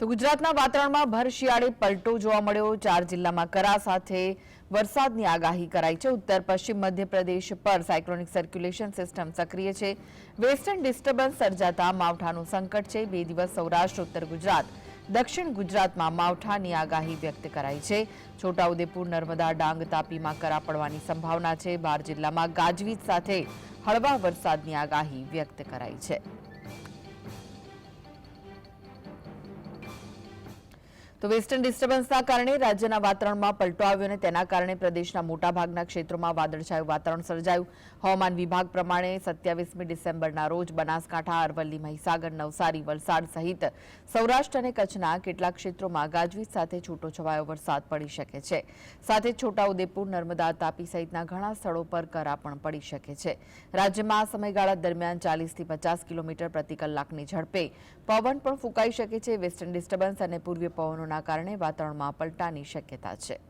તો ગુજરાતના વાતાવરણમાં ભર શિયાળે પલટો જોવા મળ્યો. ચાર જિલ્લામાં કરા સાથે વરસાદની આગાહી કરાઈ છે. ઉત્તર, પશ્ચિમ, મધ્યપ્રદેશ પર સાયક્લોનિક સર્ક્યુલેશન સિસ્ટમ સક્રિય છે. વેસ્ટર્ન ડિસ્ટર્બન્સ સર્જાતા માવઠાનું સંકટ છે. બે દિવસ સૌરાષ્ટ્ર, ઉત્તર ગુજરાત, દક્ષિણ ગુજરાતમાં માવઠાની આગાહી વ્યક્ત કરાઈ છે. છોટાઉદેપુર, નર્મદા, ડાંગ તાપીમાં કરા પડવાની સંભાવના છે. બાર જિલ્લામાં ગાજવીજ સાથે હળવા વરસાદની આગાહી વ્યક્ત કરાઈ છે. તો વેસ્ટર્ન ડિસ્ટર્બન્સના કારણે રાજ્યના વાતાવરણમાં પલટો આવ્યો અને તેના કારણે પ્રદેશના મોટાભાગના ક્ષેત્રોમાં વાદળછાયું વાતાવરણ સર્જાયું. હવામાન વિભાગ પ્રમાણે સત્યાવીસમી ડિસેમ્બરના રોજ બનાસકાંઠા, અરવલ્લી, મહીસાગર, નવસારી, વલસાડ સહિત સૌરાષ્ટ્ર અને કચ્છના કેટલાક ક્ષેત્રોમાં ગાજવીજ સાથે છૂટોછવાયો વરસાદ પડી શકે છે. સાથે છોટાઉદેપુર નર્મદા, તાપી સહિતના ઘણા સ્થળો પર કરા પણ પડી શકે છે. રાજ્યમાં આ સમયગાળા દરમિયાન ચાલીસથી પચાસ કિલોમીટર પ્રતિ કલાકની ઝડપે પવન પણ ફૂંકાઈ શકે છે. વેસ્ટર્ન ડિસ્ટર્બન્સ અને પૂર્વીય કારણે વાતાવરણમાં પલટાની શક્યતા છે.